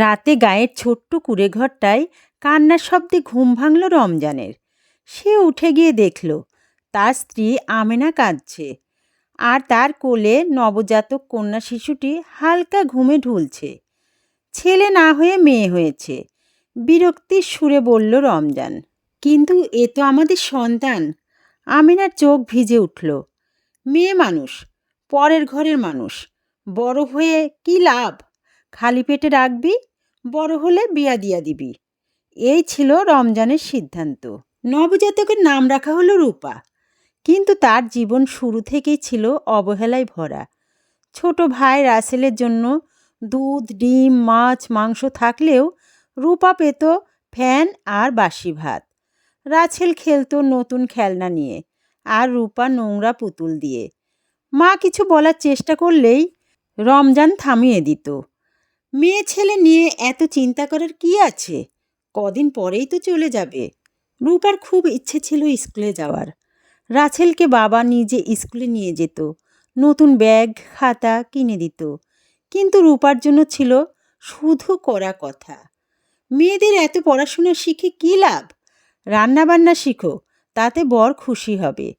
রাতে গায়ের ছোট্ট কুড়ে ঘরটায় কান্নার শব্দে ঘুম ভাঙল রমজানের। সে উঠে গিয়ে দেখল, তার স্ত্রী আমেনা কাঁদছে আর তার কোলে নবজাতক কন্যা শিশুটি হালকা ঘুমে ঢুলছে। ছেলে না হয়ে মেয়ে হয়েছে। বিরক্তির সুরে বলল রমজান, কিন্তু এ তো আমাদের সন্তান। আমিনার চোখ ভিজে উঠল, মেয়ে মানুষ, পরের ঘরের মানুষ, বড় হয়ে কি লাভ? খালি পেটে রাখবি, বড় হলে বিয়া দিয়া দিবি। এই ছিল রমজানের সিদ্ধান্ত। নবজাতকের নাম রাখা হলো রূপা। কিন্তু তার জীবন শুরু থেকেই ছিল অবহেলায় ভরা। ছোট ভাই রাসেলের জন্য দুধ, ডিম, মাছ, মাংস থাকলেও রূপা পেত ফ্যান আর বাসি ভাত। রাছেল খেলতো নতুন খেলনা নিয়ে আর রূপা নোংরা পুতুল দিয়ে। মা কিছু বলার চেষ্টা করলেই রমজান থামিয়ে দিত। মেয়ে ছেলে নিয়ে এত চিন্তা করার কি আছে? কদিন পরেই তো চলে যাবে। রূপার খুব ইচ্ছে ছিল স্কুলে যাওয়ার। রাছেলকে বাবা নিজে স্কুলে নিয়ে যেত। নতুন ব্যাগ, খাতা কিনে দিত। কিন্তু রূপার জন্য ছিল শুধু করা কথা। মেয়েদের এত পড়াশোনা শিখে কী লাভ? রান্নাবান্না শিখো, তাতে বর খুশি হবে।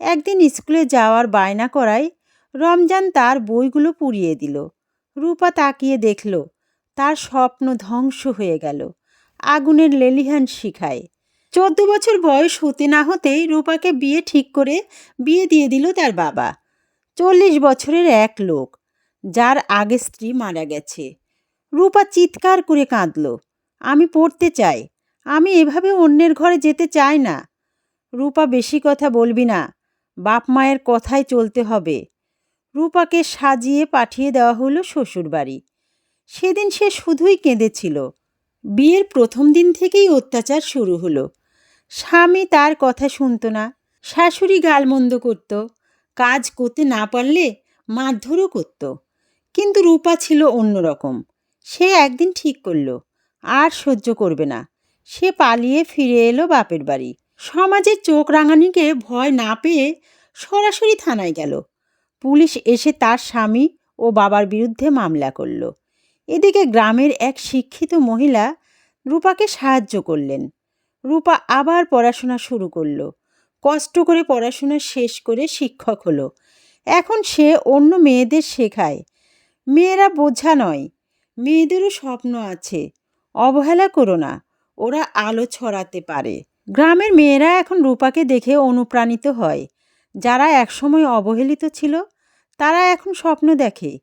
একদিন স্কুলে যাওয়ার বায়না করায় রমজান তার বইগুলো পুড়িয়ে দিল। রূপা তাকিয়ে দেখল, তার স্বপ্ন ধ্বংস হয়ে গেল। আগুনের লেলিহান শিখায়। চোদ্দ বছর বয়স হতে না হতেই রূপাকে বিয়ে ঠিক করে বিয়ে দিয়ে দিল তার বাবা। চল্লিশ বছরের এক লোক, যার আগে স্ত্রী মারা গেছে। রূপা চিৎকার করে কাঁদল, আমি পড়তে চাই, আমি এভাবে অন্যের ঘরে যেতে চাই না। রূপা বেশি কথা বলবি না, বাপ মায়ের কথায় চলতে হবে। রূপাকে সাজিয়ে পাঠিয়ে দেওয়া হলো শ্বশুরবাড়ি। সেদিন সে শুধুই কেঁদেছিল। বিয়ের প্রথম দিন থেকেই অত্যাচার শুরু হলো। স্বামী তার কথা শুনতো না, শাশুড়ি গালমন্দ করত, কাজ করতে না পারলে মারধরও করত। কিন্তু রূপা ছিল অন্যরকম। সে একদিন ঠিক করল, আর সহ্য করবে না। সে পালিয়ে ফিরে এলো বাপের বাড়ি। সমাজের চোখ রাঙানিকে ভয় না পেয়ে সরাসরি থানায় গেল। পুলিশ এসে তার স্বামী ও বাবার বিরুদ্ধে মামলা করল। এদিকে গ্রামের এক শিক্ষিত মহিলা রূপাকে সাহায্য করলেন। রূপা আবার পড়াশোনা শুরু করল। কষ্ট করে পড়াশোনা শেষ করে শিক্ষক হলো। এখন সে অন্য মেয়েদের শেখায়। মেয়েরা বোঝা নয়, মেয়েদেরও স্বপ্ন আছে। অবহেলা করো না, ওরা আলো ছড়াতে পারে। গ্রামের মেয়েরা এখন রূপাকে দেখে অনুপ্রাণিত হয়। যারা একসময় অবহেলিত ছিল তারা এখন স্বপ্ন দেখে।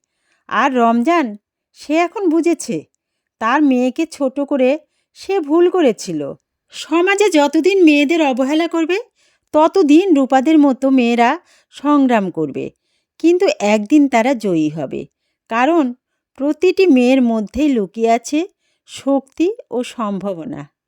আর রমজান, সে এখন বুঝেছে। তার মেয়েকে ছোট করে সে ভুল করেছিল। সমাজে যতদিন মেয়েদের অবহেলা করবে, ততদিন রূপাদের মতো মেয়েরা সংগ্রাম করবে। কিন্তু একদিন তারা জয়ী হবে। কারণ প্রতিটি মেয়ের মধ্যেই লুকিয়ে আছে শক্তি ও সম্ভাবনা।